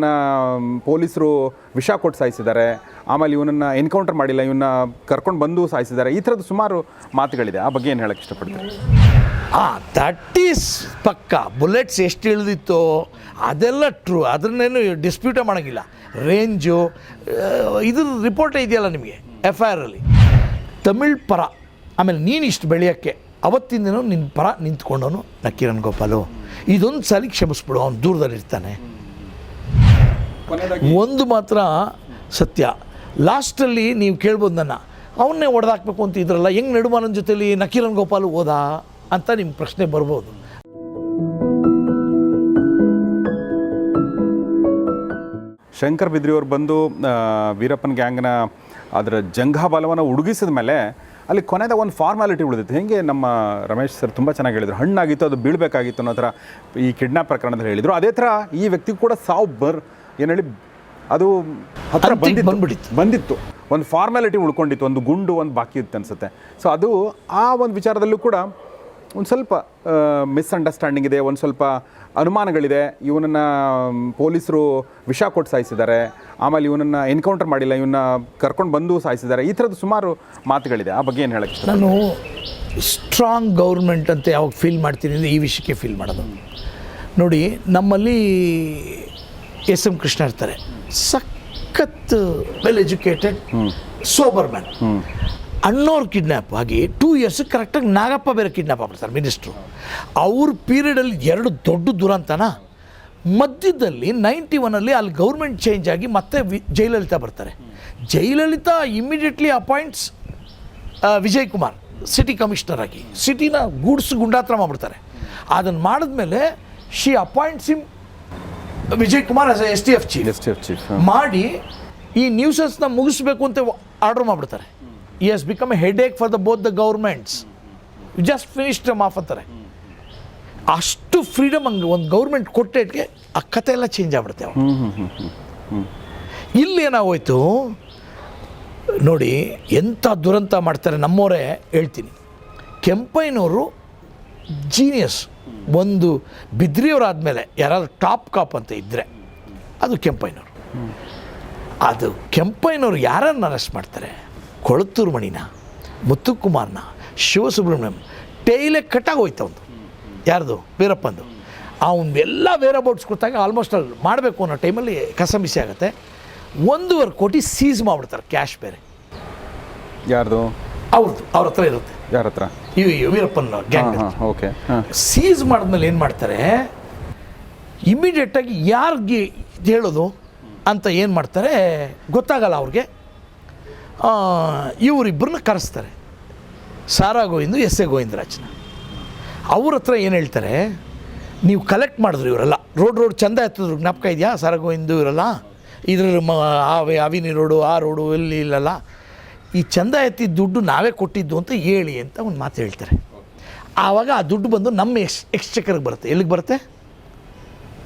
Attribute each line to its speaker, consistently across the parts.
Speaker 1: ಇವನನ್ನು ಪೊಲೀಸರು ವಿಷ ಕೊಟ್ಟು ಸಾಯಿಸಿದ್ದಾರೆ. ಆಮೇಲೆ ಇವನನ್ನು ಎನ್ಕೌಂಟರ್ ಮಾಡಿಲ್ಲ, ಇವನ್ನ ಕರ್ಕೊಂಡು ಬಂದು ಸಾಯಿಸಿದ್ದಾರೆ. ಈ ಥರದ್ದು ಸುಮಾರು ಮಾತುಗಳಿದೆ. ಆ ಬಗ್ಗೆ ಏನು ಹೇಳಕ್ಕೆ ಇಷ್ಟಪಡ್ತೀನಿ
Speaker 2: ಆ ದಟ್ ಈಸ್ ಪಕ್ಕ. ಬುಲೆಟ್ಸ್ ಎಷ್ಟು ಇಳಿದಿತ್ತೋ ಅದೆಲ್ಲ ಟ್ರೂ ಅದನ್ನೇನು ಡಿಸ್ಪ್ಯೂಟೇ ಮಾಡೋಂಗಿಲ್ಲ. ರೇಂಜು ಇದ್ರ ರಿಪೋರ್ಟ್ ಇದೆಯಲ್ಲ ನಿಮಗೆ ಎಫ್ ಐ ಆರಲ್ಲಿ ತಮಿಳ್ ಪರ. ಆಮೇಲೆ ನೀನು ಇಷ್ಟು ಬೆಳೆಯೋಕ್ಕೆ. ಅವತ್ತಿಂದನೂ ನಿನ್ನ ಪರ ನಿಂತ್ಕೊಂಡವನು ಕಿರಣ್ ಗೋಪಾಲು. ಇದೊಂದು ಸಲ ಕ್ಷಮಿಸ್ಬಿಡು, ಅವ್ನು ದೂರದಲ್ಲಿರ್ತಾನೆ. ಒಂದು ಮಾತ್ರ ಸತ್ಯ. ಲಾಸ್ಟಲ್ಲಿ ನೀವು ಕೇಳ್ಬೋದು ನನ್ನ ಅವನ್ನೇ ಹೊಡೆದಾಕ್ಬೇಕು ಅಂತ ಇದ್ರಲ್ಲ ಹೆಂಗೆ ನಡುಮಾನನ ಜೊತೆಲಿ ನಕೀರನ್ ಗೋಪಾಲ್ ಹೋದ ಅಂತ ನಿಮ್ಮ ಪ್ರಶ್ನೆ ಬರ್ಬೋದು.
Speaker 1: ಶಂಕರ್ ಬಿದ್ರಿ ಅವ್ರು ಬಂದು ವೀರಪ್ಪನ ವೀರಪ್ಪನ್ ಗ್ಯಾಂಗ್ನ ಅದರ ಜಂಘಾಬಲವನ್ನು ಉಡುಗಿಸಿದ ಮೇಲೆ ಅಲ್ಲಿ ಕೊನೆದಾಗ ಒಂದು ಫಾರ್ಮಾಲಿಟಿ ಉಳಿದಿತ್ತು. ಹೇಗೆ ನಮ್ಮ ರಮೇಶ್ ಸರ್ ತುಂಬ ಚೆನ್ನಾಗಿ ಹೇಳಿದರು ಹಣ್ಣಾಗಿತ್ತು ಅದು ಬೀಳಬೇಕಾಗಿತ್ತು ಅನ್ನೋ ಥರ ಈ ಕಿಡ್ನಾಪ್ ಪ್ರಕರಣದಲ್ಲಿ ಹೇಳಿದರು. ಅದೇ ಥರ ಈ ವ್ಯಕ್ತಿ ಕೂಡ ಸಾವು ಬರ್ ಏನು ಹೇಳಿ ಅದು ಹತ್ರ ಬಂದಿತ್ತು.
Speaker 2: ಬಂದ್ಬಿಟ್ಟಿತ್ತು.
Speaker 1: ಬಂದಿತ್ತು. ಒಂದು ಫಾರ್ಮ್ಯಾಲಿಟಿ ಉಳ್ಕೊಂಡಿತ್ತು ಒಂದು ಗುಂಡು ಒಂದು ಬಾಕಿ ಇತ್ತು ಅನಿಸುತ್ತೆ. ಸೊ ಅದು ಆ ಒಂದು ವಿಚಾರದಲ್ಲೂ ಕೂಡ ಒಂದು ಸ್ವಲ್ಪ ಮಿಸ್ಅಂಡರ್ಸ್ಟ್ಯಾಂಡಿಂಗ್ ಇದೆ ಒಂದು ಸ್ವಲ್ಪ ಅನುಮಾನಗಳಿದೆ. ಇವನನ್ನು ಪೊಲೀಸರು ವಿಷ ಕೊಟ್ಟು ಸಾಯಿಸಿದ್ದಾರೆ. ಆಮೇಲೆ ಇವನನ್ನು ಎನ್ಕೌಂಟರ್ ಮಾಡಿಲ್ಲ ಇವನ್ನ ಕರ್ಕೊಂಡು ಬಂದು ಸಾಯಿಸಿದ್ದಾರೆ. ಈ ಥರದ್ದು ಸುಮಾರು ಮಾತುಗಳಿದೆ. ಆ ಬಗ್ಗೆ ಏನು ಹೇಳಕ್ಕೆ
Speaker 2: ನಾನು ಸ್ಟ್ರಾಂಗ್ ಗೌರ್ಮೆಂಟ್ ಅಂತ ಯಾವಾಗ ಫೀಲ್ ಮಾಡ್ತೀನಿ ಅಂದರೆ ಈ ವಿಷಯಕ್ಕೆ ಫೀಲ್ ಮಾಡೋದು. ನೋಡಿ ನಮ್ಮಲ್ಲಿ ಎಸ್ ಎಂ ಕೃಷ್ಣ ಇರ್ತಾರೆ. ಸಖತ್ ವೆಲ್ ಎಜುಕೇಟೆಡ್ ಸೋಬರ್ ಮ್ಯಾನ್ ಅಣ್ಣವ್ರ ಕಿಡ್ನ್ಯಾಪ್ ಆಗಿ ಟೂ ಇಯರ್ಸ್ ಕರೆಕ್ಟಾಗಿ ನಾಗಪ್ಪ ಬೇರೆ ಕಿಡ್ನ್ಯಾಪ್ ಆಗ್ಬಿಡ್ತಾರೆ ಮಿನಿಸ್ಟ್ರು ಅವ್ರ ಪೀರಿಯಡಲ್ಲಿ ಎರಡು ದೊಡ್ಡ ದುರಂತನ. ಮಧ್ಯದಲ್ಲಿ ನೈಂಟಿ ಒನಲ್ಲಿ ಅಲ್ಲಿ ಗೌರ್ಮೆಂಟ್ ಚೇಂಜ್ ಆಗಿ ಮತ್ತೆ ವಿ ಜಯಲಲಿತಾ ಬರ್ತಾರೆ. Jayalalitha immediately appoints Vijay Kumar city commissioner ಆಗಿ. ಸಿಟಿನ ಗೂಡ್ಸ್ ಗುಂಡಾತ್ರ ಮಾಡ್ಬಿಡ್ತಾರೆ ಅದನ್ನು ಮಾಡಿದ್ಮೇಲೆ she appoints him Vijay Kumar as S T F chief
Speaker 1: S T F chief
Speaker 2: ಮಾಡಿ ಈ ನ್ಯೂಸಸ್ನ ಮುಗಿಸ್ಬೇಕು ಅಂತ ಆರ್ಡರ್ ಮಾಡಿಬಿಡ್ತಾರೆ. ಈ has become a headache for the both the governments just finished ಮಾಫ್ ಅಂತಾರೆ. ಅಷ್ಟು ಫ್ರೀಡಮ್ ಹಂಗೆ ಒಂದು ಗೌರ್ಮೆಂಟ್ ಕೊಟ್ಟೇಟ್ಗೆ ಆ ಕತೆ ಎಲ್ಲ ಚೇಂಜ್ ಆಗ್ಬಿಡುತ್ತೆ ಅವಾಗ ಇಲ್ಲಿ ಏನಾಗೋಯ್ತು? ನೋಡಿ ಎಂಥ ದುರಂತ ಮಾಡ್ತಾರೆ ನಮ್ಮವರೇ ಹೇಳ್ತೀನಿ. ಕೆಂಪಯ್ಯನವರು ಜೀನಿಯಸ್ ಒಂದು ಬಿದ್ರಿಯವರಾದಮೇಲೆ ಯಾರಾದರೂ ಟಾಪ್ ಕಾಪ್ ಅಂತ ಇದ್ದರೆ ಅದು ಕೆಂಪಯ್ಯನವರು. ಅದು ಕೆಂಪಯ್ಯನವರು ಯಾರನ್ನು ಅರೆಸ್ಟ್ ಮಾಡ್ತಾರೆ? ಕೊಳತ್ತೂರು ಮಣಿನ, ಮುತ್ತುಕುಮಾರ್ನ, ಶಿವಸುಬ್ರಹ್ಮಣ್ಯಂ, ಟೈಲೆ ಕಟ್ಟಾಗೋಯ್ತು ಅವನು ಯಾರ್ದು? ವೀರಪ್ಪಂದು. ಅವನು ಎಲ್ಲ ವೇರ್ ಅಬೌಟ್ಸ್ ಕೊಟ್ಟಾಗ ಆಲ್ಮೋಸ್ಟ್ ಅಲ್ಲಿ ಮಾಡಬೇಕು ಅನ್ನೋ ಟೈಮಲ್ಲಿ ಕಸಮಿಸಿ ಆಗುತ್ತೆ. ಒಂದೂವರೆ ಕೋಟಿ ಸೀಸ್ ಮಾಡಿಬಿಡ್ತಾರೆ ಕ್ಯಾಶ್ ಬೇರೆ.
Speaker 1: ಯಾರ್ದು?
Speaker 2: ಅವ್ರದ್ದು ಅವ್ರ ಹತ್ರ ಇರುತ್ತೆ.
Speaker 1: ಯಾರ ಹತ್ರ?
Speaker 2: ವೀರಪ್ಪನ
Speaker 1: ಹಾಂ
Speaker 2: ಗ್ಯಾಂಗ್
Speaker 1: ಓಕೆ
Speaker 2: ಸೀಸ್ ಮಾಡಿದ್ಮೇಲೆ ಏನು ಮಾಡ್ತಾರೆ? ಇಮಿಡಿಯೇಟಾಗಿ ಯಾರಿಗೆ ಹೇಳೋದು ಅಂತ ಏನು ಮಾಡ್ತಾರೆ? ಗೊತ್ತಾಗಲ್ಲ ಅವ್ರಿಗೆ. ಇವರಿಬ್ಬರನ್ನ ಕರೆಸ್ತಾರೆ. ಸಾರಾ ಗೋವಿಂದು ಎಸ್ ಎ ಗೋವಿಂದರಾಜನ. ಅವ್ರ ಹತ್ರ ಏನು ಹೇಳ್ತಾರೆ? ನೀವು ಕಲೆಕ್ಟ್ ಮಾಡಿದ್ರು ಇವರೆಲ್ಲ. ರೋಡ್ ರೋಡ್ ಚಂದ ಎತ್ತಿದ್ರು. ಜ್ಞಾಪಕ ಇದೆಯಾ? ಸಾರಾ ಗೋವಿಂದು ಇವರೆಲ್ಲ? ಇದ್ರ ಮ ಆವೆ ಅವಿನಿ ರೋಡು ಆ ರೋಡು ಇಲ್ಲಿ ಇಲ್ಲಲ್ಲ? ಈ ಚಂದ ಎತ್ತಿದ ದುಡ್ಡು ನಾವೇ ಕೊಟ್ಟಿದ್ದು ಅಂತ ಹೇಳಿ ಅಂತ ಒಂದು ಮಾತು ಹೇಳ್ತಾರೆ. ಆವಾಗ ಆ ದುಡ್ಡು ಬಂದು ನಮ್ಮ ಎಕ್ಸ್ ಎಕ್ಸ್ಚೆಕರ್ಗೆ ಬರುತ್ತೆ. ಎಲ್ಲಿಗೆ ಬರುತ್ತೆ?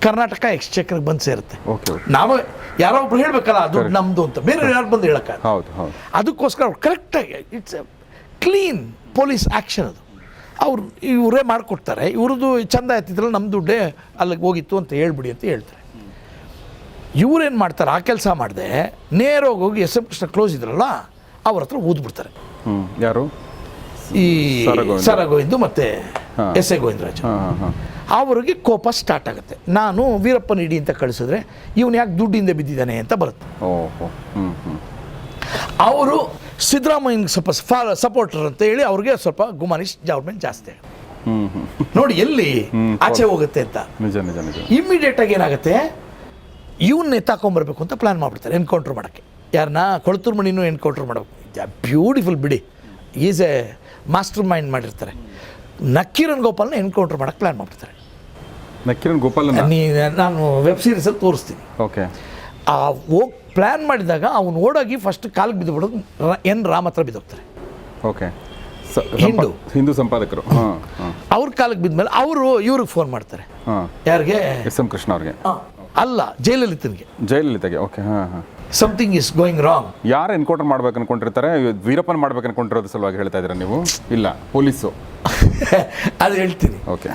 Speaker 2: ಕರ್ನಾಟಕ ಎಕ್ಸ್ಚೆಕರ್ಗೆ ಬಂದು ಸೇರುತ್ತೆ. ನಾವೇ ಯಾರೋ ಒಬ್ರು ಹೇಳಬೇಕಲ್ಲ ಆ ದುಡ್ಡು ನಮ್ಮದು ಅಂತ. ಬೇರೆ ಯಾರು ಬಂದು ಹೇಳಕ್ಕ? ಅದಕ್ಕೋಸ್ಕರ ಅವ್ರು ಕರೆಕ್ಟಾಗಿ ಇಟ್ಸ್ ಕ್ಲೀನ್ ಪೊಲೀಸ್ ಆ್ಯಕ್ಷನ್ ಅದು. ಅವ್ರು ಇವರೇ ಮಾಡಿಕೊಡ್ತಾರೆ. ಇವ್ರದ್ದು ಚಂದ ಎತ್ತಿದ್ರಲ್ಲ ನಮ್ಮ ದುಡ್ಡೇ ಅಲ್ಲಿಗೆ ಹೋಗಿತ್ತು ಅಂತ ಹೇಳ್ಬಿಡಿ ಅಂತ ಹೇಳ್ತಾರೆ. ಇವರೇನು ಮಾಡ್ತಾರೆ? ಆ ಕೆಲಸ ಮಾಡಿದೆ. ನೇರವಾಗಿ ಹೋಗಿ ಎಸ್ ಎಂ ಕೃಷ್ಣ ಕ್ಲೋಸ್ ಇದ್ರಲ್ಲ ಅವ್ರ ಹತ್ರ ಊದ್ಬಿಡ್ತಾರೆ
Speaker 1: ಯಾರು?
Speaker 2: ಈ
Speaker 1: ಸರ ಗೋವಿಂದ.
Speaker 2: ಮತ್ತು ಎಸ್ ಎ ಗೋವಿಂದರಾಜ್. ಅವರಿಗೆ ಕೋಪ ಸ್ಟಾರ್ಟ್ ಆಗುತ್ತೆ. ನಾನು ವೀರಪ್ಪನ ಇಡಿ ಅಂತ ಕಳಿಸಿದ್ರೆ ಇವನು ಯಾಕೆ ದುಡ್ಡಿಂದ ಬಿದ್ದಿದ್ದಾನೆ ಅಂತ ಬರುತ್ತೆ. ಅವರು ಸಿದ್ದರಾಮಯ್ಯನಿಗೆ ಸ್ವಲ್ಪ ಸಪೋರ್ಟರ್ ಅಂತ ಹೇಳಿ ಅವ್ರಿಗೆ ಸ್ವಲ್ಪ ಗುಮಾನಿ ಜಾವ್ಮೆಂಟ್ ಜಾಸ್ತಿ ನೋಡಿ ಎಲ್ಲಿ ಆಚೆ ಹೋಗುತ್ತೆ ಅಂತ.
Speaker 1: ಇಮಿಡಿಯೇಟ್
Speaker 2: ಇಮ್ಮಿಡಿಯೇಟ್ ಆಗಿ ಏನಾಗುತ್ತೆ? ಇವನ್ನೇ ತಾಕೊಂಡ್ಬರ್ಬೇಕು ಅಂತ ಪ್ಲಾನ್ ಮಾಡ್ಬಿಡ್ತಾರೆ ಎನ್ಕೌಂಟರ್ ಮಾಡೋಕ್ಕೆ. ಯಾರನ್ನ ಕೊಳತೂರು ಮಣಿನೂ ಎನ್ಕೌಂಟ್ರ್ ಮಾಡಬೇಕು. ಬ್ಯೂಟಿಫುಲ್ ಬಿಡಿ. ಈಸ್ ಎ ಮಾಸ್ಟರ್ ಮೈಂಡ್ ಮಾಡಿರ್ತಾರೆ. ನಕ್ಕಿರನ್ ಗೋಪಾಲ್ನ ಎನ್ಕೌಂಟ್ರ್ ಮಾಡೋಕ್ಕೆ ಪ್ಲ್ಯಾನ್ ಮಾಡ್ತಾರೆ
Speaker 1: ನಕ್ಕಿರನ್ ಗೋಪಾಲನ
Speaker 2: ನೀ ನಾನು ವೆಬ್ ಸೀರೀಸಲ್ಲಿ ತೋರಿಸ್ತೀನಿ.
Speaker 1: ಓಕೆ.
Speaker 2: ಆ ಹೋಗಿ ಪ್ಲ್ಯಾನ್ ಮಾಡಿದಾಗ ಅವನು ಓಡೋಗಿ ಫಸ್ಟ್ ಕಾಲಿಗೆ ಬಿದ್ದು ಬಿಡೋದು ಎನ್ ರಾಮ್ ಹತ್ರ ಬಿದ್ದೋಗ್ತಾರೆ.
Speaker 1: ಓಕೆ.
Speaker 2: ಹಿಂದೂ.
Speaker 1: ಹಿಂದೂ ಸಂಪಾದಕರು.
Speaker 2: ಅವ್ರ ಕಾಲಿಗೆ ಬಿದ್ಮೇಲೆ ಅವರು ಇವ್ರಿಗೆ ಫೋನ್ ಮಾಡ್ತಾರೆ. ಯಾರಿಗೆ?
Speaker 1: ಎಸ್ ಎಂ ಕೃಷ್ಣ ಅವ್ರಿಗೆ.
Speaker 2: ಅಲ್ಲ ಜಯಲಲಿತನಿಗೆ
Speaker 1: ಜಯಲಲಿತಾಗೆ ಓಕೆ ಹಾಂ ಹಾಂ.
Speaker 2: ಸಮಥಿಂಗ್ ಇಸ್ ಗೋಯಿಂಗ್ ರಾಂಗ್
Speaker 1: ಯಾರು ಎನ್ಕೌಂಟರ್ ಮಾಡ್ಬೇಕು ಅನ್ಕೊಂಡಿರ್ತಾರೆ? ವೀರಪ್ಪನ್ ಮಾಡ್ಬೇಕು ಅನ್ಕೊಂಡಿರೋದ್ರ ಸಲುವಾಗಿ ಹೇಳ್ತಾ ಇದ್ದೀರಾ ನೀವು? ಇಲ್ಲ ಪೊಲೀಸು.
Speaker 2: ಅದು ಹೇಳ್ತೀನಿ.
Speaker 1: ಓಕೆ.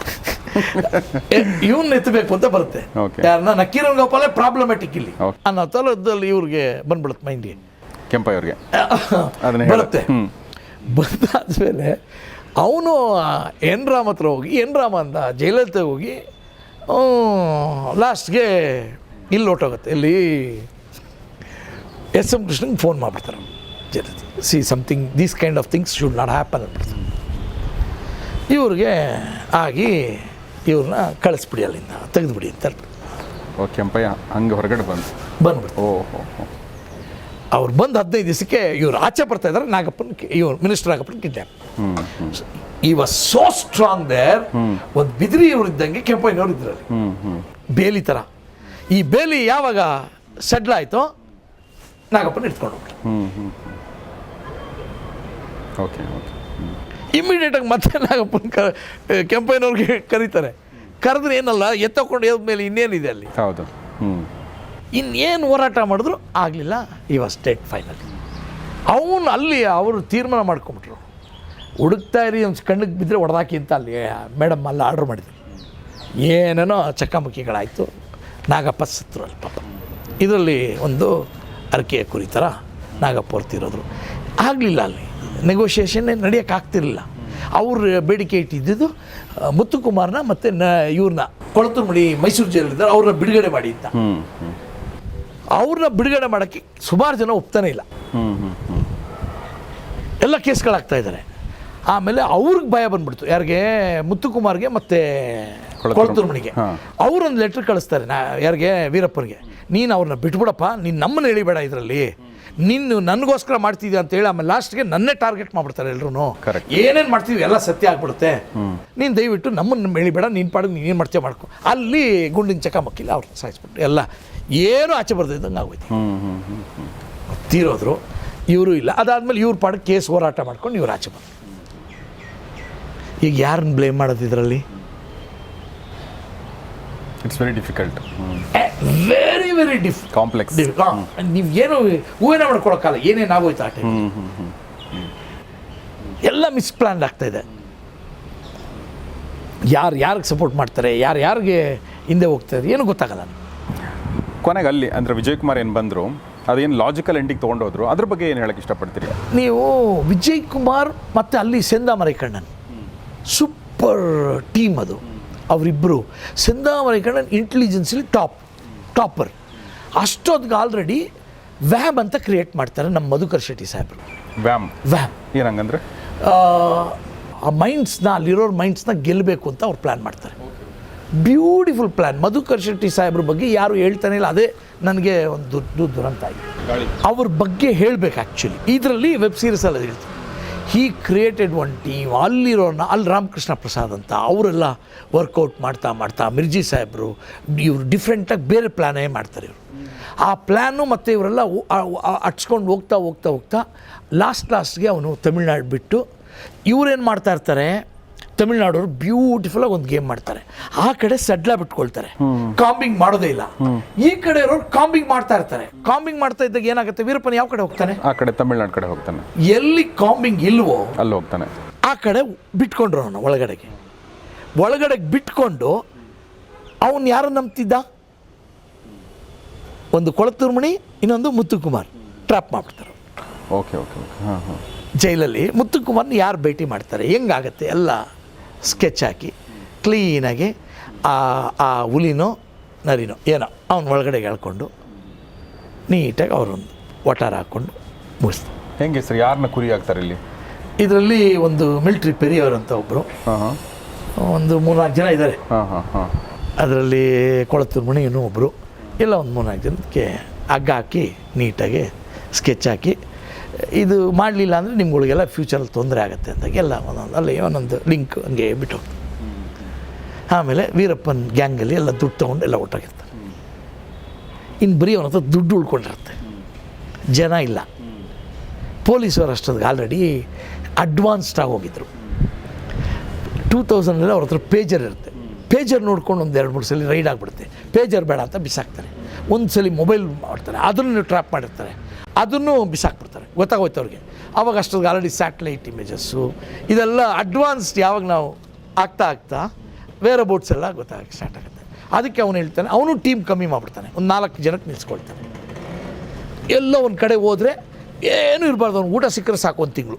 Speaker 2: ಇವನ್ ಎತ್ತಬೇಕು ಅಂತ ಬರುತ್ತೆ. ಯಾರನ್ನ ನಕ್ಕೀರನ್ ಗೋಪಾಲ ಪ್ರಾಬ್ಲಮ್ಯಾಟಿಕ್ ಇಲ್ಲಿ. ಅನ್ನೋ ತಲದಲ್ಲಿ ಇವ್ರಿಗೆ ಬಂದ್ಬಿಡುತ್ತೆ ಮೈಂಡ್ಗೆ
Speaker 1: ಕೆಂಪಯ್ಯವ್ರಿಗೆ. ಅದನ್ನ ಹೇಳು.
Speaker 2: ಬರುತ್ತೆ. ಬಂದಾದ್ಮೇಲೆ ಅವನು ಎನ್ ರಾಮ್ ಹತ್ರ ಹೋಗಿ ಎನ್ ರಾಮ ಅಂತ ಜೈಲತ್ತೆ ಹೋಗಿ ಲಾಸ್ಟ್ಗೆ ಇಲ್ಲಿ ಹೊಟ್ಟೋಗುತ್ತೆ ಇಲ್ಲಿ ಎಸ್ ಎಂ ಕೃಷ್ಣಂಗೆ ಫೋನ್ ಮಾಡಿಬಿಡ್ತಾರೆ ಜನತೆ see something these kind of things should not happen ಅಂದ್ಬಿಡ್ತಾರೆ. ಇವ್ರಿಗೆ ಆಗಿ ಇವ್ರನ್ನ ಕಳಿಸ್ಬಿಡಿ ಅಲ್ಲಿಂದ ತೆಗೆದುಬಿಡಿ ಅಂತ ಹೇಳ್ಬಿಟ್ಟು.
Speaker 1: ಓ ಕೆಂಪಯ್ಯ ಹಂಗೆ ಹೊರಗಡೆ ಬಂದು.
Speaker 2: ಬಂದ್ಬಿಡ್ತು
Speaker 1: ಓ ಹೋ ಹೋ
Speaker 2: ಅವ್ರು ಬಂದು ಹದಿನೈದು ದಿವಸಕ್ಕೆ ಇವ್ರು ಆಚೆ ಬರ್ತಾ ಇದ್ದಾರೆ ನಾಗಪ್ಪನ ಇವ್ರು ಮಿನಿಸ್ಟರ್ ನಾಗಪ್ಪನ
Speaker 1: ಹ್ಮ್
Speaker 2: ಈ ವಾಸ್ ಸೋ ಸ್ಟ್ರಾಂಗ್ ದೇರ್ ಒಂದು ಬಿದಿರಿ ಇವ್ರು ಇದ್ದಂಗೆ ಕೆಂಪಯ್ಯನವ್ರು ಇದ್ರಲ್ಲಿ. ಬೇಲಿ ಥರ ಈ ಬೇಲಿ ಯಾವಾಗ ಸೆಡ್ಲಾಯ್ತೋ ಆಯಿತೋ ನಾಗಪ್ಪನ ಇಟ್ಕೊಂಡು
Speaker 1: ಹ್ಮ್ ಓಕೆ ಓಕೆ
Speaker 2: ಇಮ್ಮಿಡಿಯೇಟಾಗಿ ಮತ್ತೆ ನಾಗಪ್ಪನ ಕ ಕೆಂಪಯ್ಯನವ್ರಿಗೆ ಕರೀತಾರೆ. ಕರೆದ್ರೆ ಏನಲ್ಲ ಎತ್ತಕೊಂಡು ಮೇಲೆ ಇನ್ನೇನಿದೆ ಅಲ್ಲಿ?
Speaker 1: ಹೌದು.
Speaker 2: ಇನ್ನೇನು ಹೋರಾಟ ಮಾಡಿದ್ರು ಆಗಲಿಲ್ಲ ಈ ವಾಸ್ ಸ್ಟೇಟ್ ಫೈನಲ್ ಅವನು ಅಲ್ಲಿ ಅವರು ತೀರ್ಮಾನ ಮಾಡ್ಕೊಂಬಿಟ್ರು. ಹುಡುಕ್ತಾ ಇರಿ ಒಂದು ಕಣ್ಣಿಗೆ ಬಿದ್ದರೆ ಹೊಡೆದಾಕಿ ಅಂತ ಅಲ್ಲಿ ಮೇಡಮ್ ಅಲ್ಲಿ ಆರ್ಡ್ರ್ ಮಾಡಿದ್ರು. ಏನೇನೋ ಚಕಮಕಿಗಳಾಯಿತು ನಾಗಪ್ಪ ಸತ್ರು ಅಲ್ಲಿ ಪಾಪ. ಇದರಲ್ಲಿ ಒಂದು ಅರಕೆಯ ಕುರಿತರ ನಾಗಪ್ಪರ್ತಿರೋದ್ರು ಆಗಲಿಲ್ಲ ಅಲ್ಲಿ. ನೆಗೋಷಿಯೇಷನ್ನೇ ನಡೆಯೋಕ್ಕಾಗ್ತಿರಲಿಲ್ಲ ಅವ್ರ ಬೇಡಿಕೆ ಇಟ್ಟಿದ್ದು ಮುತ್ತುಕುಮಾರ್ನ ಮತ್ತು ನ ಇವ್ರನ್ನ ಕೊಳತು ಮಡಿ ಮೈಸೂರು ಜೈಲಿದ್ದಾರೆ ಅವ್ರನ್ನ ಬಿಡುಗಡೆ ಮಾಡಿ ಅಂತ. ಅವ್ರನ್ನ ಬಿಡುಗಡೆ ಮಾಡೋಕ್ಕೆ ಸುಮಾರು ಜನ ಒಪ್ತಾನೆ ಇಲ್ಲ. ಎಲ್ಲ ಕೇಸ್ಗಳಾಗ್ತಾ ಇದ್ದಾರೆ ಆಮೇಲೆ ಅವ್ರಿಗೆ ಭಯ ಬಂದ್ಬಿಡ್ತು. ಯಾರಿಗೆ? ಮುತ್ತುಕುಮಾರ್ಗೆ ಮತ್ತು ಕೊಳತುರ್ಮಣಿಗೆ ಅವ್ರೊಂದು ಲೆಟ್ರ್ ಕಳಿಸ್ತಾರೆ ನಾ ಯಾರಿಗೆ? ವೀರಪ್ಪನಿಗೆ. ನೀನು ಅವ್ರನ್ನ ಬಿಟ್ಬಿಡಪ್ಪ ನೀನು ನಮ್ಮನ್ನ ಎಳಿಬೇಡ ಇದರಲ್ಲಿ. ನಿನ್ನ ನನಗೋಸ್ಕರ ಮಾಡ್ತಿದ್ಯಾ ಅಂತ ಹೇಳಿ ಆಮೇಲೆ ಲಾಸ್ಟ್ಗೆ ನನ್ನೇ ಟಾರ್ಗೆಟ್ ಮಾಡ್ಬಿಡ್ತಾರೆ ಎಲ್ಲರೂ. ಏನೇನು ಮಾಡ್ತೀವಿ ಎಲ್ಲ ಸತ್ಯ ಆಗ್ಬಿಡುತ್ತೆ. ನೀನು ದಯವಿಟ್ಟು ನಮ್ಮನ್ನು ಎಳಿಬೇಡ ನೀನು ಪಾಡಿಗೆ ನೀನು ಏನು ಮಾಡ್ತೀಯ ಮಾಡ್ಕೊ. ಅಲ್ಲಿ ಗುಂಡಿನ ಚಕಮಕ್ಕಿಲ್ಲ ಅವ್ರು ಸಾಯಿಸ್ಬಿಟ್ಟು ಎಲ್ಲ ಏನೂ ಆಚೆ ಬರ್ದಿದ್ದಂಗೆ ಆಗೋಯ್ತು. ತೀರೋದ್ರು. ಇವರು ಇಲ್ಲ. ಅದಾದ್ಮೇಲೆ ಇವ್ರ ಪಾಡು ಕೇಸ್ ಹೋರಾಟ ಮಾಡ್ಕೊಂಡು ಇವ್ರು ಆಚೆ ಬಂದರು. ಈಗ ಯಾರನ್ನ ಬ್ಲೇಮ್ ಮಾಡೋದು ಇದರಲ್ಲಿ
Speaker 1: it's very difficult
Speaker 2: very diff
Speaker 1: complex
Speaker 2: ನೀವು ಏನು ಹೂವೇನ ಮಾಡ್ಕೊಳಕ್ಕಲ್ಲ ಏನೇನು ಆಗೋಯ್ತು ಆ ಟೈಮ್ ಎಲ್ಲ ಮಿಸ್ ಪ್ಲಾನ್ ಆಗ್ತಾ ಇದೆ. ಯಾರು ಯಾರಿಗೆ ಸಪೋರ್ಟ್ ಮಾಡ್ತಾರೆ ಯಾರು ಯಾರಿಗೆ ಹಿಂದೆ ಹೋಗ್ತಾರೆ ಏನು ಗೊತ್ತಾಗಲ್ಲ
Speaker 1: ಕೊನೆಗೆ ಅಲ್ಲಿ ಅಂದರೆ ವಿಜಯ್ ಕುಮಾರ್ ಏನು ಬಂದರು ಅದೇನು ಲಾಜಿಕಲ್ ಎಂಡಿಗೆ ತೊಗೊಂಡೋದ್ರು ಅದ್ರ ಬಗ್ಗೆ ಏನು ಹೇಳಕ್ಕೆ ಇಷ್ಟಪಡ್ತೀರಿ?
Speaker 2: ನೀವು ವಿಜಯ್ ಕುಮಾರ್ ಮತ್ತು ಅಲ್ಲಿ ಸೆಂದಾಮರೈ ಕಣ್ಣನ್ ಸೂಪರ್ ಟೀಮ್ ಅದು. ಅವರಿಬ್ಬರು ಸೆಂದಾಮರೈ ಕಣ್ಣನ್ ಇಂಟೆಲಿಜೆನ್ಸಲ್ಲಿ ಟಾಪ್ ಟಾಪರ್ ಅಷ್ಟೊತ್ತಿಗೆ ಆಲ್ರೆಡಿ ವ್ಯಾಮ್ ಅಂತ ಕ್ರಿಯೇಟ್ ಮಾಡ್ತಾರೆ ನಮ್ಮ ಮಧುಕರ್ ಶೆಟ್ಟಿ ಸಾಹೇಬರು.
Speaker 1: ವ್ಯಾಮ್?
Speaker 2: ವ್ಯಾಮ್.
Speaker 1: ಏನಂಗಂದ್ರೆ
Speaker 2: ಆ ಮೈಂಡ್ಸ್ನ ಅಲ್ಲಿರೋರ್ ಮೈಂಡ್ಸ್ನ ಗೆಲ್ಲಬೇಕು ಅಂತ ಅವ್ರು ಪ್ಲ್ಯಾನ್ ಮಾಡ್ತಾರೆ. ಬ್ಯೂಟಿಫುಲ್ ಪ್ಲ್ಯಾನ್ ಮಧುಕರ್ ಶೆಟ್ಟಿ ಸಾಹೇಬ್ರ ಬಗ್ಗೆ ಯಾರು ಹೇಳ್ತಾನೆ ಇಲ್ಲ ಅದೇ ನನಗೆ ಒಂದು ದೊಡ್ಡ ದುರಂತ ಆಗಿದೆ. ಅವ್ರ ಬಗ್ಗೆ ಹೇಳಬೇಕು ಆ್ಯಕ್ಚುಲಿ ಇದರಲ್ಲಿ ವೆಬ್ ಸೀರೀಸಲ್ಲಿ ಹೇಳ್ತೀನಿ. ಹೀ ಕ್ರಿಯೇಟೆಡ್ ಒನ್ ಟೀಮ್ ಅಲ್ಲಿರೋನ ಅಲ್ಲಿ ರಾಮಕೃಷ್ಣ ಪ್ರಸಾದ್ ಅಂತ ಅವರೆಲ್ಲ ವರ್ಕೌಟ್ ಮಾಡ್ತಾ ಮಾಡ್ತಾ ಮಿರ್ಜಿ ಸಾಹೇಬರು, ಇವರು ಡಿಫ್ರೆಂಟಾಗಿ ಬೇರೆ ಪ್ಲ್ಯಾನೇ ಮಾಡ್ತಾರೆ ಇವರು. ಆ ಪ್ಲ್ಯಾನು ಮತ್ತು ಇವರೆಲ್ಲ ಅಟ್ಸ್ಕೊಂಡು ಹೋಗ್ತಾ ಹೋಗ್ತಾ ಹೋಗ್ತಾ ಲಾಸ್ಟ್ ಲಾಸ್ಟ್ಗೆ ಅವನು ತಮಿಳ್ನಾಡು ಬಿಟ್ಟು ಇವರೇನು ಮಾಡ್ತಾ ಇರ್ತಾರೆ? ತಮಿಳ್ನಾಡವ್ರು ಬ್ಯೂಟಿಫುಲ್ಲಾಗಿ ಒಂದು ಗೇಮ್ ಮಾಡ್ತಾರೆ. ಆ ಕಡೆ ಸಡ್ಲ ಬಿಟ್ಕೊಳ್ತಾರೆ. ಕಾಂಬಿಂಗ್ ಮಾಡೋದೇ ಇಲ್ಲ. ಈ ಕಡೆ ಇರೋರು ಕಾಂಬಿಂಗ್ ಮಾಡ್ತಾ ಇರ್ತಾರೆ. ಕಾಂಬಿಂಗ್ ಮಾಡ್ತಾ ಇದ್ದಾಗ ಏನಾಗುತ್ತೆ? ವೀರಪ್ಪನ ಯಾವ ಕಡೆ ಹೋಗ್ತಾನೆ?
Speaker 1: ಆ ಕಡೆ ತಮಿಳ್ನಾಡು ಕಡೆ ಹೋಗ್ತಾನೆ.
Speaker 2: ಎಲ್ಲಿ ಕಾಂಬಿಂಗ್ ಇಲ್ವೋ
Speaker 1: ಅಲ್ಲಿ ಹೋಗ್ತಾನೆ.
Speaker 2: ಆ ಕಡೆ ಬಿಟ್ಕೊಂಡ್ರು ಅವನು ಒಳಗಡೆಗೆ. ಒಳಗಡೆಗೆ ಬಿಟ್ಕೊಂಡು ಅವನು ಯಾರು ನಂಬ್ತಿದ್ದ? ಒಂದು ಕೊಳತುರ್ಮಣಿ ಇನ್ನೊಂದು ಮುತ್ತುಕುಮಾರ್. ಟ್ರಾಪ್ ಮಾಡ್ಬಿಡ್ತಾರೆ
Speaker 1: ಓಕೆ ಓಕೆ ಓಕೆ ಹಾಂ ಹಾಂ.
Speaker 2: ಜೈಲಲ್ಲಿ ಮುತ್ತುಕುಮಾರ್ನ ಯಾರು ಭೇಟಿ ಮಾಡ್ತಾರೆ? ಹೆಂಗಾಗತ್ತೆ? ಎಲ್ಲ ಸ್ಕೆಚ್ ಹಾಕಿ ಕ್ಲೀನಾಗಿ ಆ ಆ ಹುಲಿನೋ ನರಿನೋ ಏನೋ ಅವನ ಒಳಗಡೆ ಹೇಳ್ಕೊಂಡು ನೀಟಾಗಿ ಅವರೊಂದು ಒಟಾರ ಹಾಕ್ಕೊಂಡು ಮುಗಿಸ್ತಾರೆ.
Speaker 1: ಹೆಂಗೆ ಸರ್ ಯಾರನ್ನ ಕುರಿ ಹಾಕ್ತಾರೆ ಇಲ್ಲಿ?
Speaker 2: ಇದರಲ್ಲಿ ಒಂದು ಮಿಲ್ಟ್ರಿ ಪೆರಿಯವರು ಅಂತ ಒಬ್ಬರು ಒಂದು ಮೂರ್ನಾಲ್ಕು ಜನ ಇದ್ದಾರೆ. ಅದರಲ್ಲಿ ಕೊಳತೂರು ಮಣಿ ಒಬ್ಬರು ಇಲ್ಲ ಒಂದು ಮೂರ್ನಾಲ್ಕು ಜನಕ್ಕೆ ಹಗ್ಗ ಹಾಕಿ ನೀಟಾಗಿ ಸ್ಕೆಚ್ ಹಾಕಿ ಇದು ಮಾಡಲಿಲ್ಲ ಅಂದರೆ ನಿಮ್ಗಳಿಗೆಲ್ಲ ಫ್ಯೂಚರಲ್ಲಿ ತೊಂದರೆ ಆಗುತ್ತೆ ಅಂತ ಎಲ್ಲ ಒಂದೊಂದು ಅಲ್ಲಿ ಒಂದೊಂದು ಲಿಂಕ್ ಹಂಗೆ ಬಿಟ್ಟು ಆಮೇಲೆ ವೀರಪ್ಪನ ಗ್ಯಾಂಗಲ್ಲಿ ಎಲ್ಲ ದುಡ್ಡು ತೊಗೊಂಡು ಎಲ್ಲ ಒಟ್ಟಾಗಿರ್ತಾರೆ. ಇನ್ನು ಬರೀ ಅವನ ಹತ್ರ ದುಡ್ಡು ಉಳ್ಕೊಂಡಿರುತ್ತೆ. ಜನ ಇಲ್ಲ. ಪೊಲೀಸರು ಅಷ್ಟೊಂದು ಆಲ್ರೆಡಿ ಅಡ್ವಾನ್ಸ್ಡ್ ಆಗಿ ಹೋಗಿದ್ರು. ಟೂ ತೌಸಂಡಲ್ಲಿ ಅವ್ರ ಹತ್ರ ಪೇಜರ್ ಇರುತ್ತೆ. ಪೇಜರ್ ನೋಡ್ಕೊಂಡು ಒಂದು ಎರಡು ಮೂರು ಸಲ ರೈಡ್ ಆಗಿಬಿಡುತ್ತೆ. ಪೇಜರ್ ಬೇಡ ಅಂತ ಬಿಸಾಕ್ತಾರೆ. ಒಂದು ಸಲ ಮೊಬೈಲ್ ಮಾಡ್ತಾರೆ. ಅದನ್ನು ಟ್ರ್ಯಾಪ್ ಮಾಡಿರ್ತಾರೆ. ಅದನ್ನು ಬಿಸಾಕ್ಬಿಡ್ತಾರೆ. ಗೊತ್ತಾಗೋಯ್ತು ಅವ್ರಿಗೆ ಅವಾಗ ಅಷ್ಟೊಂದು ಆಲ್ರೆಡಿ ಸ್ಯಾಟಲೈಟ್ ಇಮೇಜಸ್ಸು ಇದೆಲ್ಲ ಅಡ್ವಾನ್ಸ್ಡ್ ಯಾವಾಗ ನಾವು ಆಗ್ತಾ ಆಗ್ತಾ ವೇರ್ ಅಬೌಟ್ಸ್ ಎಲ್ಲ ಗೊತ್ತಾಗಕ್ಕೆ ಸ್ಟಾರ್ಟ್ ಆಗುತ್ತೆ. ಅದಕ್ಕೆ ಅವನು ಹೇಳ್ತಾನೆ, ಅವನು ಟೀಮ್ ಕಮ್ಮಿ ಮಾಡಿಬಿಡ್ತಾನೆ, ಒಂದು ನಾಲ್ಕು ಜನಕ್ಕೆ ನಿಲ್ಸ್ಕೊಳ್ತಾನೆ. ಎಲ್ಲ ಒಂದು ಕಡೆ ಹೋದರೆ ಏನೂ ಇರಬಾರ್ದು ಅವ್ನು ಊಟ ಸಿಕ್ಕರೆ ಸಾಕು ಒಂದು ತಿಂಗಳು.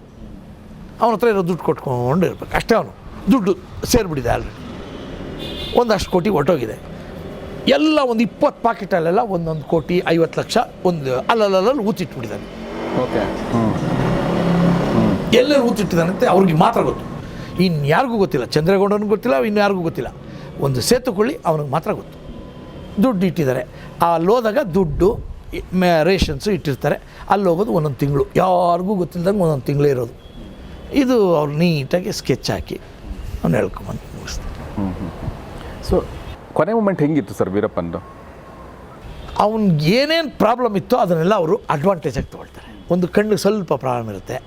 Speaker 2: ಅವನ ಹತ್ರ ಇರೋ ದುಡ್ಡು ಕೊಟ್ಕೊಂಡು ಇರ್ಬೇಕು. ಅಷ್ಟೇ ಅವನು. ದುಡ್ಡು ಸೇರಿಬಿಟ್ಟಿದೆ ಆಲ್ರೆಡಿ ಒಂದಷ್ಟು ಕೋಟಿ ಒಟ್ಟೋಗಿದೆ. ಎಲ್ಲ ಒಂದು ಇಪ್ಪತ್ತು ಪಾಕೆಟಲ್ಲೆಲ್ಲ ಒಂದೊಂದು ಕೋಟಿ ಐವತ್ತು ಲಕ್ಷ, ಒಂದು ಅಲ್ಲಲ್ಲಲ್ಲಿ ಊತಿಟ್ಬಿಟ್ಟಿದ್ದಾನೆ.
Speaker 1: ಓಕೆ ಎಲ್ಲೆಲ್ಲಿ
Speaker 2: ಎಲ್ಲರೂ ಹೂತಿಟ್ಟಿದ್ದಾನಂತೆ ಅವ್ರಿಗೆ ಮಾತ್ರ ಗೊತ್ತು. ಇನ್ನು ಯಾರಿಗೂ ಗೊತ್ತಿಲ್ಲ ಚಂದ್ರಗೌಡನಿಗೂ ಗೊತ್ತಿಲ್ಲ ಇನ್ನು ಯಾರಿಗೂ ಗೊತ್ತಿಲ್ಲ. ಒಂದು ಸೇತುಕೊಳ್ಳಿ ಅವನಿಗೆ ಮಾತ್ರ ಗೊತ್ತು. ದುಡ್ಡು ಇಟ್ಟಿದ್ದಾರೆ. ಅಲ್ಲೋದಾಗ ದುಡ್ಡು ಮೇ ರೇಷನ್ಸು ಇಟ್ಟಿರ್ತಾರೆ. ಅಲ್ಲಿ ಹೋಗೋದು ಒಂದೊಂದು ತಿಂಗಳು. ಯಾರಿಗೂ ಗೊತ್ತಿಲ್ಲದಂಗೆ ಒಂದೊಂದು ತಿಂಗಳೇ ಇರೋದು. ಇದು ಅವ್ರು ನೀಟಾಗಿ ಸ್ಕೆಚ್ ಹಾಕಿ ಅವ್ನು ಹೇಳ್ಕೊಂಬಂದು ಮುಗಿಸ್ತಾರೆ
Speaker 1: ಸೊ ಕೊನೆ ಮೂಮೆಂಟ್ ಹೆಂಗಿತ್ತು ಸರ್ ವೀರಪ್ಪಂದು?
Speaker 2: ಅವ್ನಿಗೆ ಏನೇನು ಪ್ರಾಬ್ಲಮ್ ಇತ್ತೋ ಅದನ್ನೆಲ್ಲ ಅವರು ಅಡ್ವಾಂಟೇಜಾಗಿ ತೊಗೊಳ್ತಾರೆ. ಒಂದು ಕಣ್ಣಿಗೆ ಸ್ವಲ್ಪ ಪ್ರಾಬ್ಲಮ್ ಇರುತ್ತೆ.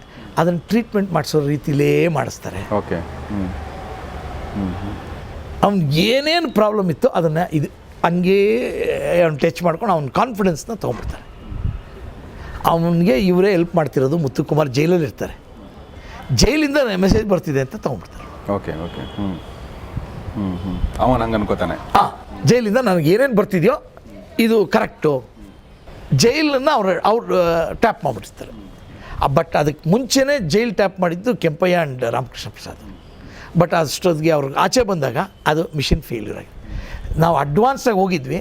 Speaker 2: ಅದನ್ನು ಟ್ರೀಟ್ಮೆಂಟ್ ಮಾಡಿಸೋ ರೀತಿಲೇ ಮಾಡಿಸ್ತಾರೆ.
Speaker 1: ಓಕೆ ಹ್ಞೂ
Speaker 2: ಅವ್ನಿಗೆ ಏನೇನು ಪ್ರಾಬ್ಲಮ್ ಇತ್ತು ಅದನ್ನು ಇದು ಹಂಗೇ ಅವ್ನು ಟಚ್ ಮಾಡ್ಕೊಂಡು ಅವ್ನ ಕಾನ್ಫಿಡೆನ್ಸ್ನ ತೊಗೊಂಡ್ಬಿಡ್ತಾರೆ. ಅವನಿಗೆ ಇವರೇ ಹೆಲ್ಪ್ ಮಾಡ್ತಿರೋದು ಮುತ್ತುಕುಮಾರ್ ಜೈಲಲ್ಲಿ ಇರ್ತಾರೆ. ಜೈಲಿಂದ ಮೆಸೇಜ್ ಬರ್ತಿದೆ ಅಂತ ತೊಗೊಂಡ್ಬಿಡ್ತಾರೆ.
Speaker 1: ಓಕೆ ಓಕೆ ಹ್ಞೂ ಹ್ಞೂ ಹ್ಞೂ ಅವನು ಹಂಗೆ ಅನ್ಕೋತಾನೆ
Speaker 2: ಹಾಂ ಜೈಲಿಂದ ನನಗೆ ಏನೇನು ಬರ್ತಿದೆಯೋ ಇದು ಕರೆಕ್ಟು ಜೈಲನ್ನು ಅವ್ರು ಅವ್ರು ಟ್ಯಾಪ್ ಮಾಡಿಬಿಡ್ತಾರೆ ಬಟ್ ಅದಕ್ಕೆ ಮುಂಚೆನೇ ಜೈಲ್ ಟ್ಯಾಪ್ ಮಾಡಿದ್ದು ಕೆಂಪಯ್ಯ ಆ್ಯಂಡ್ ರಾಮಕೃಷ್ಣ ಪ್ರಸಾದ್. ಬಟ್ ಅಷ್ಟೊತ್ತಿಗೆ ಅವ್ರಿಗೆ ಆಚೆ ಬಂದಾಗ ಅದು ಮಿಷಿನ್ ಫೇಲ್ಯೂರ್ ಆಗಿದೆ. ನಾವು ಅಡ್ವಾನ್ಸಾಗಿ ಹೋಗಿದ್ವಿ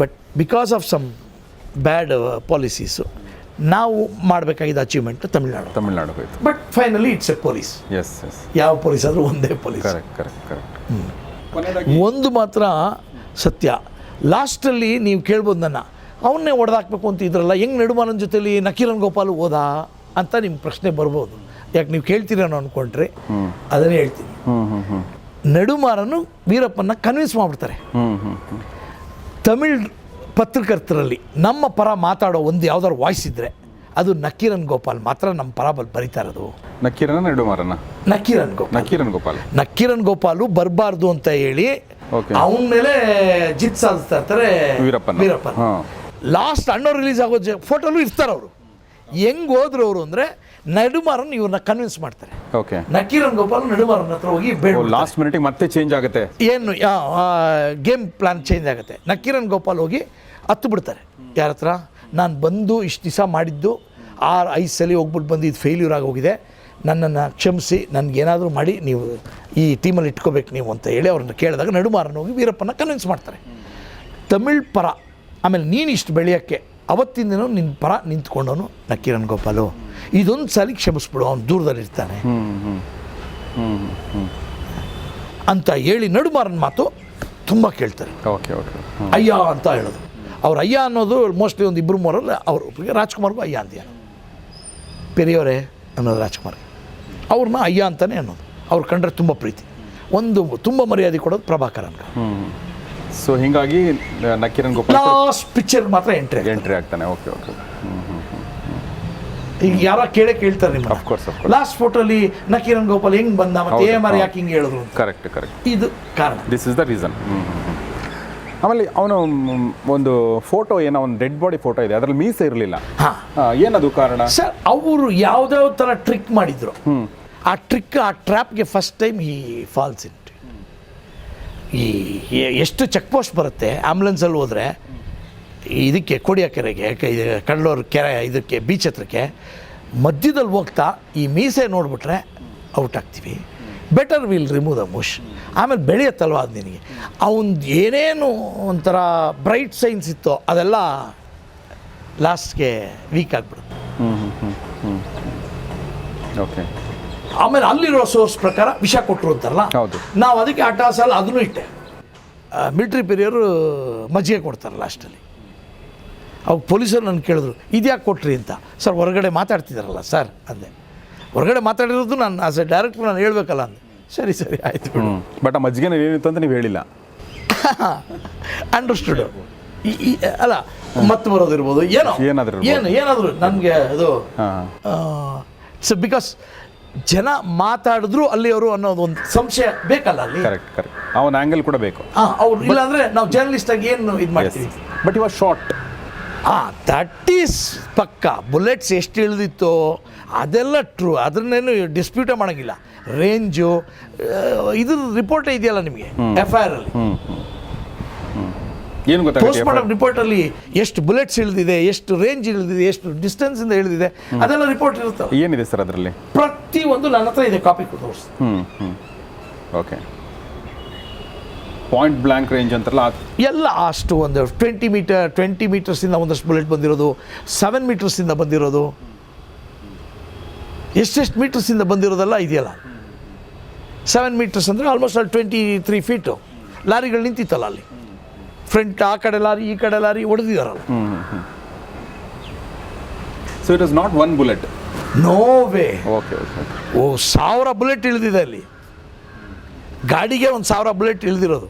Speaker 2: but because of some bad policies ನಾವು ಮಾಡಬೇಕಾಗಿದ್ದ ಅಚೀವ್ಮೆಂಟ್ ತಮಿಳ್ನಾಡು.
Speaker 1: ತಮಿಳ್ನಾಡು ಹೋಯ್ತು.
Speaker 2: But finally it's a police
Speaker 1: S S
Speaker 2: ಯಾವ ಪೊಲೀಸ್ ಆದರೂ ಒಂದೇ ಪೊಲೀಸ್
Speaker 1: ಕರೆಕ್ಟ್ ಕರೆಕ್ಟ್ ಕರೆಕ್ಟ್
Speaker 2: ಒಂದು ಮಾತ್ರ ಸತ್ಯ. ಲಾಸ್ಟಲ್ಲಿ ನೀವು ಕೇಳ್ಬೋದು ನನ್ನ. ಅವನ್ನೇ ಹೊಡೆದಾಕ್ಬೇಕು ಅಂತ ಇದ್ರಲ್ಲ ಹೆಂಗೆ ನಡುಮಾನನ ಜೊತೆಲಿ ನಕೀರನ್ ಗೋಪಾಲ್ ಹೋದ ಅಂತ ನಿಮ್ಮ ಪ್ರಶ್ನೆ ಬರ್ಬೋದು. ಯಾಕೆ ನೀವು ಕೇಳ್ತೀರೇನೋ ಅಂದ್ಕೊಂಡ್ರೆ ಅದನ್ನೇ ಹೇಳ್ತೀನಿ. ನಡುಮಾರನು ವೀರಪ್ಪನ ಕನ್ವಿನ್ಸ್ ಮಾಡ್ಬಿಡ್ತಾರೆ. ತಮಿಳ್ ಪತ್ರಕರ್ತರಲ್ಲಿ ನಮ್ಮ ಪರ ಮಾತಾಡೋ ಒಂದು ಯಾವ್ದಾದ್ರು ವಾಯ್ಸ್ ಇದ್ದರೆ ಅದು ನಕೀರನ್ ಗೋಪಾಲ್ ಮಾತ್ರ ನಮ್ಮ ಪರ ಬಲ್ ಬರಿತಾ ಇರೋದು.
Speaker 1: ನಕೀರನ ನೆಡುಮಾರನ
Speaker 2: ನಕೀರನ್ ಗೋಪಾಲ್.
Speaker 1: ನಕೀರನ್ ಗೋಪಾಲ್.
Speaker 2: ನಕೀರನ್ ಗೋಪಾಲು ಬರಬಾರ್ದು ಅಂತ ಹೇಳಿ. ಅವನ ಮೇಲೆ ಜಿತ್ ಸಾಧಿಸ್ತಾ ಇರ್ತಾರೆ
Speaker 1: ವೀರಪ್ಪನ. ವೀರಪ್ಪ.
Speaker 2: ಲಾಸ್ಟ್ ಅಣ್ಣವ್ರು ರಿಲೀಸ್ ಆಗೋ ಜ ಫೋಟೋಲು ಇರ್ತಾರೆ ಅವರು. ಹೆಂಗ್ ಹೋದ್ರು ಅವರು ಅಂದರೆ ನಡುಮಾರನ್ ಇವ್ರನ್ನ ಕನ್ವಿನ್ಸ್ ಮಾಡ್ತಾರೆ.
Speaker 1: ಓಕೆ
Speaker 2: ನಕೀರನ್ ಗೋಪಾಲ್ ನಡುಮಾರನ್ ಹತ್ರ ಹೋಗಿ ಬೇಡ
Speaker 1: ಲಾಸ್ಟ್ ಮಿನಿಟಿಗೆ ಮತ್ತೆ ಚೇಂಜ್ ಆಗುತ್ತೆ.
Speaker 2: ಏನು ಗೇಮ್ ಪ್ಲಾನ್ ಚೇಂಜ್ ಆಗುತ್ತೆ. ನಕೀರನ್ ಗೋಪಾಲ್ ಹೋಗಿ ಹತ್ತು ಬಿಡ್ತಾರೆ ಯಾರ ಹತ್ರ? ನಾನು ಬಂದು ಇಷ್ಟು ದಿವಸ ಮಾಡಿದ್ದು ಆ ಐದು ಸಲ ಹೋಗ್ಬಿಟ್ಟು ಬಂದು ಇದು ಫೇಲ್ಯೂರ್ ಆಗಿ ಹೋಗಿದೆ. ನನ್ನನ್ನು ಕ್ಷಮಿಸಿ ನನಗೇನಾದರೂ ಮಾಡಿ ನೀವು ಈ ಟೀಮಲ್ಲಿ ಇಟ್ಕೋಬೇಕು ನೀವು ಅಂತ ಹೇಳಿ ಅವ್ರನ್ನ ಕೇಳಿದಾಗ ನಡುಮಾರನ್ ಹೋಗಿ ವೀರಪ್ಪನ ಕನ್ವಿನ್ಸ್ ಮಾಡ್ತಾರೆ. ತಮಿಳ್ ಪರ ಆಮೇಲೆ ನೀನು ಇಷ್ಟು ಬೆಳೆಯೋಕ್ಕೆ ಅವತ್ತಿಂದನೂ ನಿನ್ನ ಪರ ನಿಂತ್ಕೊಂಡವನು ನಕ್ಕಿರಣ್ ಗೋಪಾಲು. ಇದೊಂದು ಸಲ ಕ್ಷಮಿಸ್ಬಿಡು ಅವನು ದೂರದಲ್ಲಿರ್ತಾನೆ ಅಂತ ಹೇಳಿ ನಡುಮಾರನ ಮಾತು ತುಂಬ ಕೇಳ್ತಾರೆ.
Speaker 1: ಓಕೆ ಓಕೆ
Speaker 2: ಅಯ್ಯ ಅಂತ ಹೇಳೋದು. ಅವ್ರ ಅಯ್ಯ ಅನ್ನೋದು ಮೋಸ್ಟ್ಲಿ ಒಂದು ಇಬ್ಬರು ಮೂರಲ್ಲಿ ಅವರು ರಾಜ್ಕುಮಾರ್ಗೂ ಅಯ್ಯ ಅಂತ ಪೆರಿಯವರೇ ಅನ್ನೋದು ರಾಜ್ಕುಮಾರ್. ಅವ್ರನ್ನ ಅಯ್ಯ ಅಂತಲೇ ಅನ್ನೋದು. ಅವ್ರು ಕಂಡ್ರೆ ತುಂಬ ಪ್ರೀತಿ. ಒಂದು ತುಂಬ ಮರ್ಯಾದೆ ಕೊಡೋದು ಪ್ರಭಾಕರನ್ಗೆ.
Speaker 1: ಸೊ ಹಿಂಗಾಗಿ ನಕ್ಕಿರನ್ ಗೋಪಾಲ್
Speaker 2: ಲಾಸ್ಟ್ ಪಿಕ್ಚರ್ ಮಾತ್ರ ಎಂಟ್ರಿ
Speaker 1: ಎಂಟ್ರಿ ಆಗ್ತಾನೆ. ಓಕೆ ಓಕೆ
Speaker 2: ಈಗ ಯಾರ ಕೇಳೇ ಕೇಳ್ತಾರೆ ನಿಮ್ಮ
Speaker 1: of course of course
Speaker 2: last ಫೋಟೋಲಿ Nakkheeran Gopal ಹೆಂಗ್ ಬಂದ ಮತ್ತೆ ಏ ಮಾರಿ ಯಾಕೆ ಹಿಂಗೆ ಹೇಳಿದ್ರು
Speaker 1: ಕರೆಕ್ಟ್ ಕರೆಕ್ಟ್
Speaker 2: ಇದು ಕಾರಣ.
Speaker 1: ದಿಸ್ ಇಸ್ ದ ರೀಸನ್ ಆಮೇಲೆ ಅವನು ಒಂದು ಫೋಟೋ ಏನೋ ಒಂದು ಡೆಡ್ ಬಾಡಿ ಫೋಟೋ ಇದೆ. ಅದರಲ್ಲಿ ಮೀಸ ಇರಲಿಲ್ಲ.
Speaker 2: ಹಾಂ.
Speaker 1: ಏನದು ಕಾರಣ?
Speaker 2: ಸರ್ ಅವರು ಯಾವ್ದಾವ ಥರ ಟ್ರಿಕ್ ಮಾಡಿದ್ರು. ಆ ಟ್ರಿಕ್ ಆ ಟ್ರ್ಯಾಪ್ಗೆ ಫಸ್ಟ್ ಟೈಮ್ ಈ ಫಾಲ್ಸ್ ಇನ್ ಈ ಎಷ್ಟು ಚೆಕ್ ಪೋಸ್ಟ್ ಬರುತ್ತೆ ಆ್ಯಂಬುಲೆನ್ಸಲ್ಲಿ ಹೋದರೆ, ಇದಕ್ಕೆ ಕೊಡಿಯ ಕೆರೆಗೆ ಕೆರೆ, ಇದಕ್ಕೆ ಬೀಚ್ ಹತ್ರಕ್ಕೆ, ಮಧ್ಯದಲ್ಲಿ ಹೋಗ್ತಾ ಈ ಮೀಸೆ ನೋಡಿಬಿಟ್ರೆ ಔಟ್ ಆಗ್ತೀವಿ. Better will remove the mush ಆಮೇಲೆ ಬೆಳೆಯುತ್ತಲ್ವ ಅದು ನಿನಗೆ? ಅವನ್ ಏನೇನು ಒಂಥರ ಬ್ರೈಟ್ ಸೈನ್ಸ್ ಇತ್ತೋ ಅದೆಲ್ಲ ಲಾಸ್ಟ್ಗೆ ವೀಕ್ ಆಗಿಬಿಡುತ್ತೆ.
Speaker 1: ಹ್ಞೂ ಹ್ಞೂ ಹ್ಞೂ ಹ್ಞೂ ಓಕೆ
Speaker 2: ಆಮೇಲೆ ಅಲ್ಲಿರೋ ಸೋರ್ಸ್ ಪ್ರಕಾರ ವಿಷ ಕೊಟ್ಟರು ಅಂತಾರಲ್ಲ?
Speaker 1: ಹೌದು.
Speaker 2: ನಾವು ಅದಕ್ಕೆ ಆ ಟಾಸಲ್ಲಿ ಅದನ್ನು ಇಟ್ಟೆ. ಮಿಲ್ಟ್ರಿ ಪಿರಿಯರು ಮಜ್ಜಿಗೆ ಕೊಡ್ತಾರೆ ಲಾಸ್ಟಲ್ಲಿ ಅವಾಗ ಪೊಲೀಸರು ನನ್ನ ಕೇಳಿದ್ರು ಇದ್ಯಾಕೆ ಕೊಟ್ರಿ ಅಂತ? ಸರ್ ಹೊರಗಡೆ ಮಾತಾಡ್ತಿದ್ದಾರಲ್ಲ ಸರ್ ಅಂದೆ. ಹೊರಗಡೆ ಮಾತಾಡಿರೋದು ನಾನು ಆಸ್ ಎ ಡೈರೆಕ್ಟ್ರ್ ನಾನು ಹೇಳಬೇಕಲ್ಲ ಅಂದೆ. ಸರಿ ಸರಿ ಆಯಿತು
Speaker 1: ಬಟ್ ಆ ಮಜ್ಜಿಗೆ ಏನಿತ್ತು ಅಂತ ನೀವು ಹೇಳಿಲ್ಲ.
Speaker 2: ಅಂಡರ್ಸ್ಟುಡ್ ಈ ಅಲ್ಲ ಮತ್ತೆ ಬರೋದಿರ್ಬೋದು ಏನೋ.
Speaker 1: ಏನಾದರೂ.
Speaker 2: ಏನು ಏನಾದರೂ ನನಗೆ ಅದು ಸೊ ಬಿಕಾಸ್ ಜನ ಮಾತಾಡಿದ್ರು ಅಲ್ಲಿ ಅವರು ಅನ್ನೋದು ಒಂದು ಸಂಶಯ ಬೇಕಲ್ಲ ಅಲ್ಲಿ?
Speaker 1: ಕರೆಕ್ಟ್ ಕರೆಕ್ಟ್ ಅವನ ಆಂಗಲ್ ಕೂಡ ಬೇಕು.
Speaker 2: ಹಾಂ ಅವ್ರು ಇಲ್ಲಾಂದ್ರೆ ನಾವು ಜರ್ನಲಿಸ್ಟ್ ಆಗಿ ಏನು ಇದು ಮಾಡ್ತೀವಿ?
Speaker 1: ಬಟ್ ಇವಾಗ ಶಾರ್ಟ್
Speaker 2: ಹಾಂ ದಟ್ ಈಸ್ ಪಕ್ಕ. ಬುಲೆಟ್ಸ್ ಎಷ್ಟು ಇಳಿದಿತ್ತು ಅದೆಲ್ಲ ಟ್ರೂ ಅದನ್ನೇನು ಡಿಸ್ಪ್ಯೂಟೇ ಮಾಡೋಂಗಿಲ್ಲ. ರೇಂಜು ಇದ್ರ ರಿಪೋರ್ಟ್ ಇದೆಯಲ್ಲ ನಿಮಗೆ? ಎಫ್ ಐ ಆರ್
Speaker 1: ಏನು
Speaker 2: ಪೋಸ್ಟ್ ಮಾರ್ಟಮ್ ರಿಪೋರ್ಟ್ ಅಲ್ಲಿ ಎಷ್ಟು ಬುಲೆಟ್ಸ್ ಇಳಿದಿದೆ ಎಷ್ಟು ರೇಂಜ್ ಇಳಿದಿದೆ ಎಷ್ಟು ಡಿಸ್ಟೆನ್ಸ್ ಇಂದ ಇಳಿದಿದೆ ಅದೆಲ್ಲ ರಿಪೋರ್ಟ್ ಇರುತ್ತೆ
Speaker 1: ಏನಿದೆ ಸರ್ ಅದರಲ್ಲಿ?
Speaker 2: ಪ್ರತಿ ಒಂದು ನನ್ನ ಹತ್ರ ಇದೆ ಕಾಪಿ ತೋರಿಸಿ.
Speaker 1: ಹ್ಞೂ ಓಕೆ ಪಾಯಿಂಟ್ ಬ್ಲ್ಯಾಂಕ್ ರೇಂಜ್ ಅಂತಾರಲ್ಲ
Speaker 2: ಎಲ್ಲ ಅಷ್ಟು ಒಂದು ಟ್ವೆಂಟಿ ಮೀಟರ್ ಟ್ವೆಂಟಿ ಮೀಟರ್ಸಿಂದ ಒಂದಷ್ಟು ಬುಲೆಟ್ ಬಂದಿರೋದು ಸೆವೆನ್ ಮೀಟರ್ಸಿಂದ ಬಂದಿರೋದು. ಎಷ್ಟೆಷ್ಟು ಮೀಟರ್ಸಿಂದ ಬಂದಿರೋದೆಲ್ಲ ಇದೆಯಲ್ಲ? ಸೆವೆನ್ ಮೀಟರ್ಸ್ ಅಂದರೆ ಆಲ್ಮೋಸ್ಟ್ ಅಲ್ಲಿ ಟ್ವೆಂಟಿ ತ್ರೀ ಫೀಟು ಲಾರಿಗಳು ನಿಂತಿತ್ತಲ್ಲ ಅಲ್ಲಿ? ಫ್ರಂಟ್ ಆ ಕಡೆ ಲಾರಿ ಈ ಕಡೆ lorry ಹೊಡೆದಿದ್ದಾರಲ್ಲ.
Speaker 1: So it is not one bullet
Speaker 2: no way
Speaker 1: okay okay
Speaker 2: ಓ ಸಾವಿರ ಬುಲೆಟ್ ಇಳಿದಿದೆ ಅಲ್ಲಿ. ಗಾಡಿಗೆ ಒಂದು ಸಾವಿರ ಬುಲೆಟ್ ಇಳಿದಿರೋದು.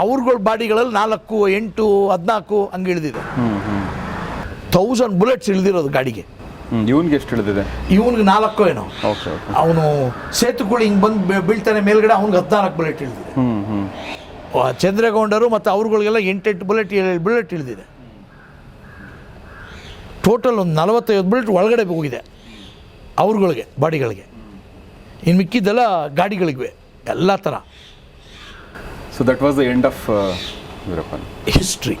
Speaker 2: ಅವ್ರಗಳ ಬಾಡಿಗಳಲ್ಲಿ ನಾಲ್ಕು ಎಂಟು ಹದಿನಾಲ್ಕು ಹಂಗೆ ಇಳಿದಿದೆ. ತೌಸಂಡ್ ಬುಲೆಟ್ಸ್ ಇಳಿದಿರೋದು ಗಾಡಿಗೆ.
Speaker 1: ಇವನ್ಗೆ ಎಷ್ಟು ಇಳಿದಿದೆ?
Speaker 2: ಇವನ್ಗೆ ನಾಲ್ಕು ಏನೋ. ಅವನು ಸೇತುಗಳು ಹಿಂಗೆ ಬಂದು ಬೀಳ್ತಾನೆ ಮೇಲ್ಗಡೆ ಅವ್ನಿಗೆ ಹದಿನಾಲ್ಕು ಬುಲೆಟ್ ಇಳಿದಿದೆ.
Speaker 1: ಹ್ಞೂ ಹ್ಞೂ
Speaker 2: ಆ ಚಂದ್ರಗೌಡರು ಮತ್ತು ಅವ್ರಗಳಿಗೆಲ್ಲ ಎಂಟೆಂಟು ಬುಲೆಟ್ ಬುಲೆಟ್ ಇಳಿದಿದೆ. ಟೋಟಲ್ ಒಂದು ನಲವತ್ತೈದು ಬುಲೆಟ್ ಒಳಗಡೆ ಹೋಗಿದೆ ಅವ್ರಗಳಿಗೆ ಬಾಡಿಗಳಿಗೆ. ಇನ್ನು ಮಿಕ್ಕಿದ್ದೆಲ್ಲ ಗಾಡಿಗಳಿವೆ ಎಲ್ಲ ಥರ.
Speaker 1: So that was the end of
Speaker 2: history